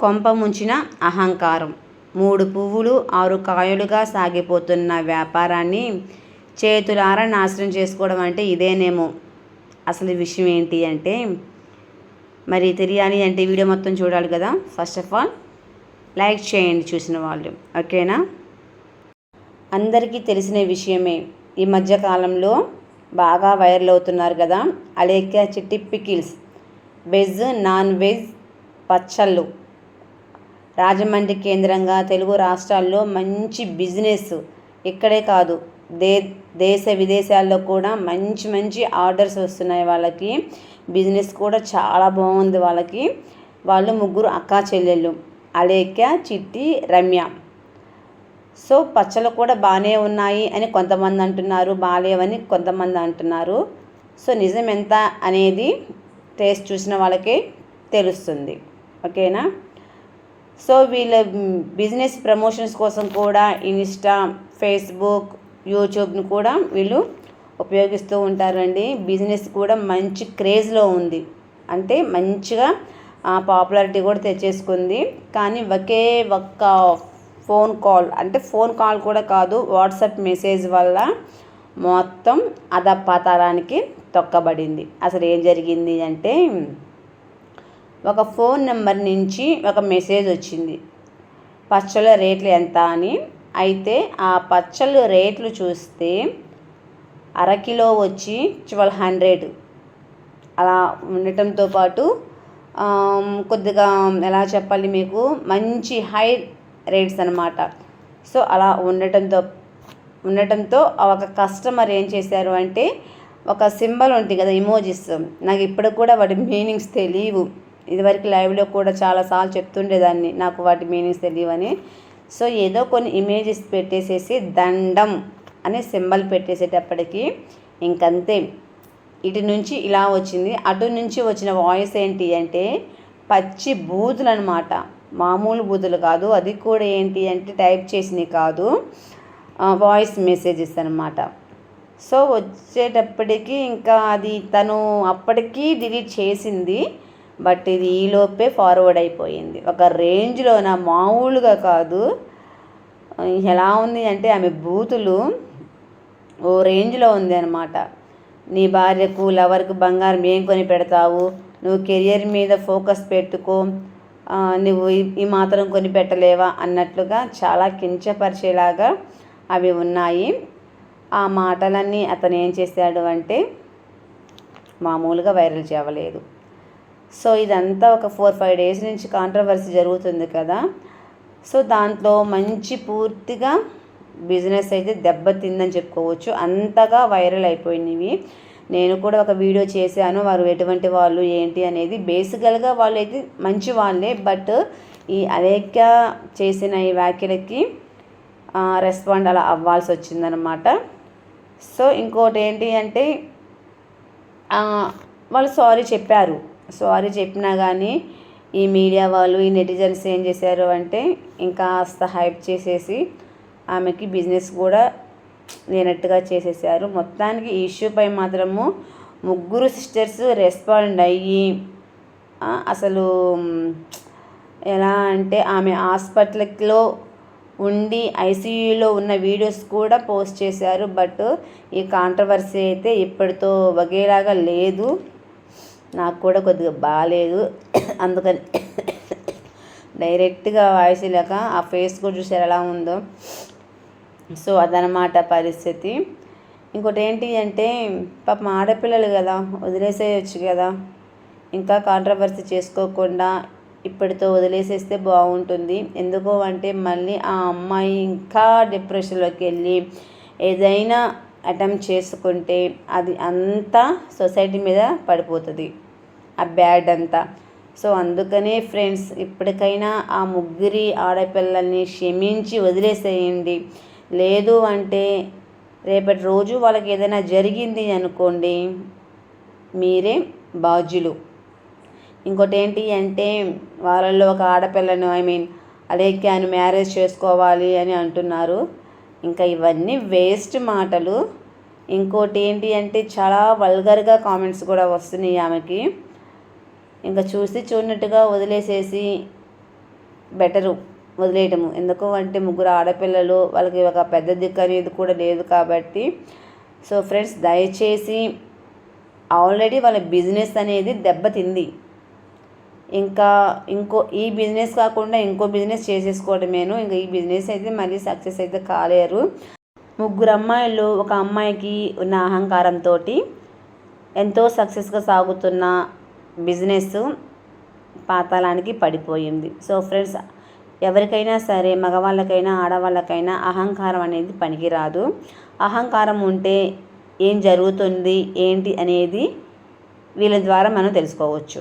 కొంప ముంచిన అహంకారం. మూడు పువ్వులు ఆరు కాయలుగా సాగిపోతున్న వ్యాపారాన్ని చేతులారా నాశనం చేసుకోవడం అంటే ఇదేనేమో. అసలు విషయం ఏంటి అంటే మరి తెలియాలి అంటే వీడియో మొత్తం చూడాలి కదా. ఫస్ట్ ఆఫ్ ఆల్ లైక్ చేయండి చూసిన వాళ్ళు. ఓకేనా? అందరికీ తెలిసిన విషయమే. ఈ మధ్యకాలంలో బాగా వైరల్ అవుతున్నారు కదా అలేఖ్య చిట్టి పికిల్స్. వెజ్ నాన్ వెజ్ పచ్చళ్ళు. రాజమండ్రి కేంద్రంగా తెలుగు రాష్ట్రాల్లో మంచి బిజినెస్ ఇక్కడే కాదు దే దేశ విదేశాల్లో కూడా మంచి మంచి ఆర్డర్స్ వస్తున్నాయి వాళ్ళకి. బిజినెస్ కూడా చాలా బాగుంది వాళ్ళకి. వాళ్ళు ముగ్గురు అక్కా చెల్లెళ్ళు అలేఖ్య చిట్టి రమ్య. సో పచ్చలు కూడా బాగానే ఉన్నాయి అని కొంతమంది అంటున్నారు బాగాలేవని కొంతమంది అంటున్నారు. సో నిజం ఎంత అనేది టేస్ట్ చూసిన వాళ్ళకే తెలుస్తుంది. ఓకేనా? సో వీళ్ళ బిజినెస్ ప్రమోషన్స్ కోసం కూడా ఇన్స్టా ఫేస్బుక్ యూట్యూబ్ను కూడా వీళ్ళు ఉపయోగిస్తూ ఉంటారండి. బిజినెస్ కూడా మంచి క్రేజ్లో ఉంది. అంటే మంచిగా పాపులారిటీ కూడా తెచ్చేసుకుంది. కానీ ఒకే ఒక్క ఫోన్ కాల్ అంటే ఫోన్ కాల్ కూడా కాదు వాట్సాప్ మెసేజ్ వల్ల మొత్తం అధపాతాళానికి తొక్కబడింది. అసలు ఏం జరిగింది అంటే ఒక ఫోన్ నెంబర్ నుంచి ఒక మెసేజ్ వచ్చింది. పచ్చళ్ళ రేట్లు ఎంత అని. అయితే ఆ పచ్చళ్ళు రేట్లు చూస్తే అరకిలో వచ్చి ట్వెల్వ్ హండ్రెడ్. అలా ఉండటంతో పాటు కొద్దిగా ఎలా చెప్పాలి మీకు మంచి హై రేట్స్ అనమాట సో అలా ఉండటంతో ఉండటంతో ఒక కస్టమర్ ఏం చేశారు అంటే ఒక సింబల్ ఉంటుంది కదా ఇమోజిస్. నాకు ఇప్పుడు కూడా వాటి మీనింగ్స్ తెలియవు. ఇదివరకు లైవ్లో కూడా చాలాసార్లు చెప్తుండేదాన్ని నాకు వాటి మీనింగ్స్ తెలియవని. సో ఏదో కొన్ని ఇమేజెస్ పెట్టేసేసి దండం అనే సింబల్ పెట్టేసేటప్పటికి ఇంకంతే. ఇటు నుంచి ఇలా వచ్చింది అటు నుంచి వచ్చిన వాయిస్ ఏంటి అంటే పచ్చి బూతులు అనమాట మామూలు బూతులు కాదు అది కూడా ఏంటి అంటే టైప్ చేసినవి కాదు వాయిస్ మెసేజెస్ అనమాట సో వచ్చేటప్పటికి ఇంకా అది తను అప్పటికీ డిలీట్ చేసింది. బట్ ఇది ఈలోపే ఫార్వర్డ్ అయిపోయింది. ఒక రేంజ్లో నా మామూలుగా కాదు. ఎలా ఉంది అంటే ఆమె బూతులు ఓ రేంజ్లో ఉంది అనమాట నీ భార్యకు లవర్కు బంగారం ఏం కొని పెడతావు? నువ్వు కెరియర్ మీద ఫోకస్ పెట్టుకో. నువ్వు ఈ మాత్రం కొని పెట్టలేవా? అన్నట్లుగా చాలా కించపరిచేలాగా అవి ఉన్నాయి. ఆ మాటలన్నీ అతను ఏం చేశాడు అంటే మామూలుగా వైరల్ చేయలేదు. సో ఇదంతా ఒక ఫోర్ ఫైవ్ డేస్ నుంచి కాంట్రవర్సీ జరుగుతుంది కదా. సో దాంట్లో మంచి పూర్తిగా బిజినెస్ అయితే దెబ్బతిందని చెప్పుకోవచ్చు. అంతగా వైరల్ అయిపోయినవి. నేను కూడా ఒక వీడియో చేశాను. వారు ఎటువంటి వాళ్ళు ఏంటి అనేది బేసికల్గా వాళ్ళు అయితే మంచి వాళ్ళే. బట్ ఈ అలేఖ్య చేసిన ఈ వ్యాఖ్యలకి రెస్పాండ్ అలా అవ్వాల్సి వచ్చిందనమాట సో ఇంకోటి ఏంటి అంటే వాళ్ళు సారీ చెప్పారు. సారీ చెప్పినా కానీ ఈ మీడియా వాళ్ళు ఈ నెటిజన్స్ ఏం చేశారు అంటే ఇంకా కాస్త హైప్ చేసేసి ఆమెకి బిజినెస్ కూడా లేనట్టుగా చేసేసారు. మొత్తానికి ఈ ఇష్యూపై మాత్రము ముగ్గురు సిస్టర్స్ రెస్పాండ్ అయ్యి అసలు ఎలా అంటే ఆమె హాస్పిటల్లో ఉండి ఐసీయూలో ఉన్న వీడియోస్ కూడా పోస్ట్ చేశారు. బట్ ఈ కాంట్రవర్సీ అయితే ఇప్పటితో ఒకేలాగా లేదు. నాకు కూడా కొద్దిగా బాగాలేదు అందుకని డైరెక్ట్గా వాయిస్ లేక ఆ ఫేస్ కూడా చూసారు ఎలా ఉందో. సో అదనమాట పరిస్థితి. ఇంకోటి ఏంటి అంటే పాపం ఆడపిల్లలు కదా వదిలేసేయచ్చు కదా. ఇంకా కాంట్రవర్సీ చేసుకోకుండా ఇప్పటితో వదిలేసేస్తే బాగుంటుంది. ఎందుకో అంటే మళ్ళీ ఆ అమ్మాయి ఇంకా డిప్రెషన్లోకి వెళ్ళి ఏదైనా అటెంప్ట్ చేసుకుంటే అది అంతా సొసైటీ మీద పడిపోతుంది. ఆ బ్యాడ్ అంతా. సో అందుకనే ఫ్రెండ్స్ ఇప్పటికైనా ఆ ముగ్గురి ఆడపిల్లల్ని క్షమించి వదిలేసేయండి. లేదు అంటే రేపటి రోజు వాళ్ళకి ఏదైనా జరిగింది అనుకోండి మీరే బాధ్యులు. ఇంకోటి ఏంటి అంటే వాళ్ళల్లో ఒక ఆడపిల్లను ఐ మీన్ అలేఖ్యాను మ్యారేజ్ చేసుకోవాలి అని అంటున్నారు. ఇంకా ఇవన్నీ వేస్ట్ మాటలు. ఇంకోటి ఏంటి అంటే చాలా వల్గర్గా కామెంట్స్ కూడా వస్తున్నాయి ఆమెకి. ఇంకా చూసి చూడనట్టుగా వదిలేసేసి బెటరు వదిలేయటము. ఎందుకు అంటే ముగ్గురు ఆడపిల్లలు వాళ్ళకి ఒక పెద్ద దిక్కు అనేది కూడా లేదు కాబట్టి. సో ఫ్రెండ్స్ దయచేసి ఆల్రెడీ వాళ్ళ బిజినెస్ అనేది దెబ్బతింది ఇంకా ఇంకో ఈ బిజినెస్ కాకుండా ఇంకో బిజినెస్ చేసేసుకోవడమేను ఇంకా ఈ బిజినెస్ అయితే మళ్ళీ సక్సెస్ అయితే కాలేరు. ముగ్గురు అమ్మాయిలు ఒక అమ్మాయికి ఉన్న అహంకారంతో ఎంతో సక్సెస్గా సాగుతున్న బిజినెస్ పాతాళానికి పడిపోయింది. సో ఫ్రెండ్స్ ఎవరికైనా సరే మగవాళ్ళకైనా ఆడవాళ్ళకైనా అహంకారం అనేది పనికిరాదు. అహంకారం ఉంటే ఏం జరుగుతుంది ఏంటి అనేది వీళ్ళ ద్వారా మనం తెలుసుకోవచ్చు.